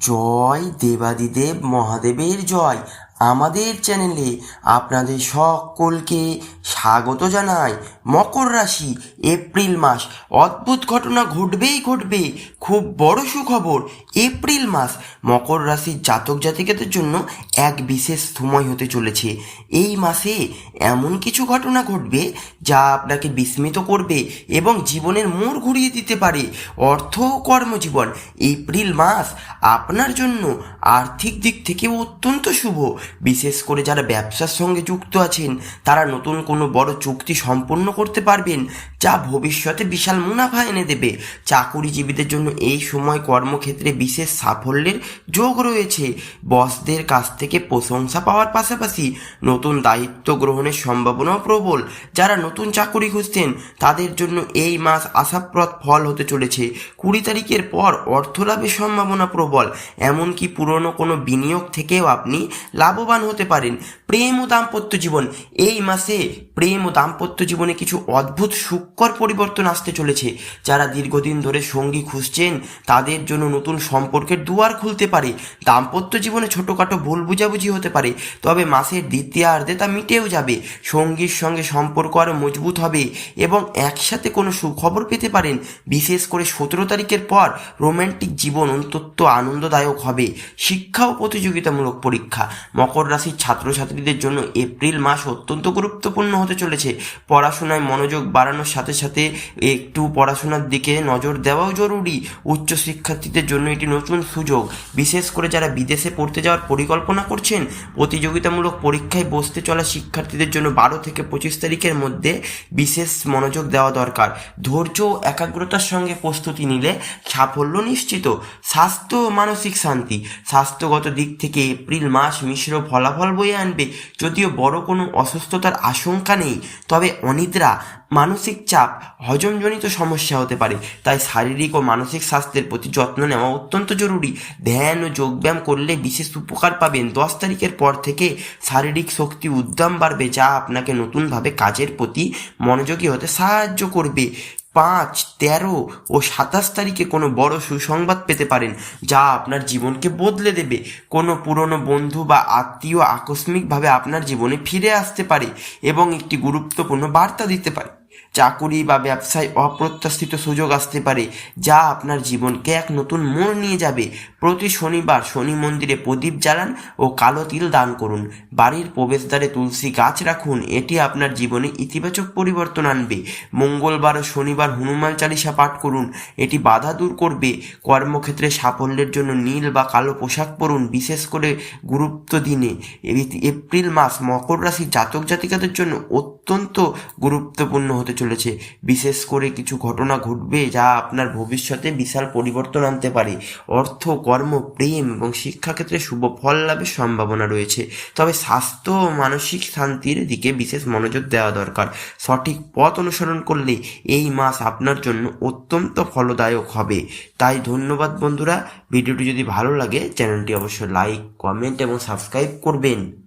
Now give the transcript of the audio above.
জয় দেবাদিদেব মহাদেবের জয়। আমাদের চ্যানেলে আপনাদের সকলকে স্বাগত জানাই। মকর রাশি, এপ্রিল মাস। অদ্ভুত ঘটনা ঘটবেই ঘটবে। খুব বড় সুখবর, এপ্রিল মাস। মকর রাশির জাতক জাতিকাদের জন্য এক বিশেষ সময় হতে চলেছে। এই মাসে এমন কিছু ঘটনা ঘটবে যা আপনাকে বিস্মিত করবে এবং জীবনের মোড় ঘুরিয়ে দিতে পারে। অর্থ ও কর্মজীবন, এপ্রিল মাস আপনার জন্য আর্থিক দিক থেকে অত্যন্ত শুভ। বিশেষ করে যারা ব্যবসার সঙ্গে যুক্ত আছেন, তারা নতুন কোনো বড় চুক্তি সম্পন্ন করতে পারবেন, যা ভবিষ্যতে বিশাল মুনাফা এনে দেবে। চাকুরিজীবীদের জন্য এই সময় কর্মক্ষেত্রে বিশেষ সাফল্যের যোগ রয়েছে। বসদের কাছ থেকে প্রশংসা পাওয়ার পাশাপাশি নতুন দায়িত্ব গ্রহণের সম্ভাবনাও প্রবল। যারা নতুন চাকুরি খুঁজছেন, তাদের জন্য এই মাস আশাপ্রদ ফল হতে চলেছে। কুড়ি তারিখের পর অর্থ লাভের সম্ভাবনা প্রবল। এমনকি পুরনো কোনো বিনিয়োগ থেকেও আপনি লাভবান হতে পারেন। প্রেম ও দাম্পত্য জীবন, এই মাসে প্রেম ও দাম্পত্য জীবনে কিছু অদ্ভুত সুকর পরিবর্তন আসতে চলেছে। যারা দীর্ঘদিন ধরে সঙ্গী খুঁজছেন, তাদের জন্য নতুন সম্পর্কের দুয়ার খুলতে পারে। দাম্পত্য জীবনে ছোটোখাটো ভুল বুঝাবুঝি হতে পারে, তবে মাসের দ্বিতীয়ার্ধে তা মিটেও যাবে। সঙ্গীর সঙ্গে সম্পর্ক আরও মজবুত হবে এবং একসাথে কোনো সুখবর পেতে পারেন। বিশেষ করে সতেরো তারিখের পর রোম্যান্টিক জীবন অন্তত আনন্দদায়ক হবে। শিক্ষা ও প্রতিযোগিতামূলক পরীক্ষা। মকর রাশির ছাত্রছাত্রীদের জন্য এপ্রিল মাস অত্যন্ত গুরুত্বপূর্ণ হতে চলেছে। পড়াশোনায় মনোযোগ বাড়ানোর সাথে সাথে একটু পড়াশোনার দিকে নজর দেওয়াও জরুরি। উচ্চ শিক্ষার্থীদের জন্য এটি নতুন সুযোগ। বিশেষ করে যারা বিদেশে পড়তে যাওয়ার পরিকল্পনা করছেন, প্রতিযোগিতামূলক পরীক্ষায় বসতে চলা শিক্ষার্থীদের জন্য বারো থেকে পঁচিশ তারিখের মধ্যে বিশেষ মনোযোগ দেওয়া দরকার। ধৈর্য ও একাগ্রতার সঙ্গে প্রস্তুতি নিলে সাফল্য নিশ্চিত। স্বাস্থ্য ও মানসিক শান্তি। স্বাস্থ্যগত দিক থেকে এপ্রিল মাস মিশ্র ফলাফল বয়ে আনবে। যদিও বড় কোনো অসুস্থতার আশঙ্কা নেই। তবে অনিদ্রা, মানসিক চাপ, হজমজনিত সমস্যা হতে পারে। তাই শারীরিক ও মানসিক স্বাস্থ্যের প্রতি যত্ন নেওয়া অত্যন্ত জরুরি। ধ্যান ও যোগব্যায়াম করলে বিশেষ উপকার পাবেন। দশ তারিখের পর থেকে শারীরিক শক্তি উদ্যম বাড়বে, যা আপনাকে নতুনভাবে কাজের প্রতি মনোযোগী হতে সাহায্য করবে। পাঁচ, তেরো ও সাতাশ তারিখে কোনো বড় সুসংবাদ পেতে পারেন, যা আপনার জীবনকে বদলে দেবে। কোনো পুরনো বন্ধু বা আত্মীয় আকস্মিকভাবে আপনার জীবনে ফিরে আসতে পারে এবং একটি গুরুত্বপূর্ণ বার্তা দিতে পারে। চাকুরি বা ব্যবসায় অপ্রত্যাশিত সুযোগ আসতে পারে, যা আপনার জীবনকে এক নতুন মোড় নিয়ে যাবে। প্রতি শনিবার শনি মন্দিরে প্রদীপ জ্বালান ও কালো তিল দান করুন। বাড়ির প্রবেশদ্বারে তুলসী গাছ রাখুন, এটি আপনার জীবনে ইতিবাচক পরিবর্তন আনবে। মঙ্গলবার ও শনিবার হনুমান চালিসা পাঠ করুন, এটি বাধা দূর করবে। কর্মক্ষেত্রে সাফল্যের জন্য নীল বা কালো পোশাক পরুন, বিশেষ করে গুরুত্ব দিনে। এপ্রিল মাস মকর রাশির জাতক জাতিকাদের জন্য অত্যন্ত গুরুত্বপূর্ণ হতে চলেছে। বিশেষ করে কিছু ঘটনা ঘটবে যা আপনার ভবিষ্যতে বিশাল পরিবর্তন আনতে পারে। অর্থ, কর্ম, প্রেম এবং শিক্ষাক্ষেত্রে শুভ ফল লাভের সম্ভাবনা রয়েছে। তবে স্বাস্থ্য ও মানসিক শান্তির দিকে বিশেষ মনোযোগ দেওয়া দরকার। সঠিক পথ অনুসরণ করলে এই মাস আপনার জন্য অত্যন্ত ফলদায়ক হবে। তাই ধন্যবাদ বন্ধুরা। ভিডিওটি যদি ভালো লাগে, চ্যানেলটি অবশ্যই লাইক, কমেন্ট এবং সাবস্ক্রাইব করবেন।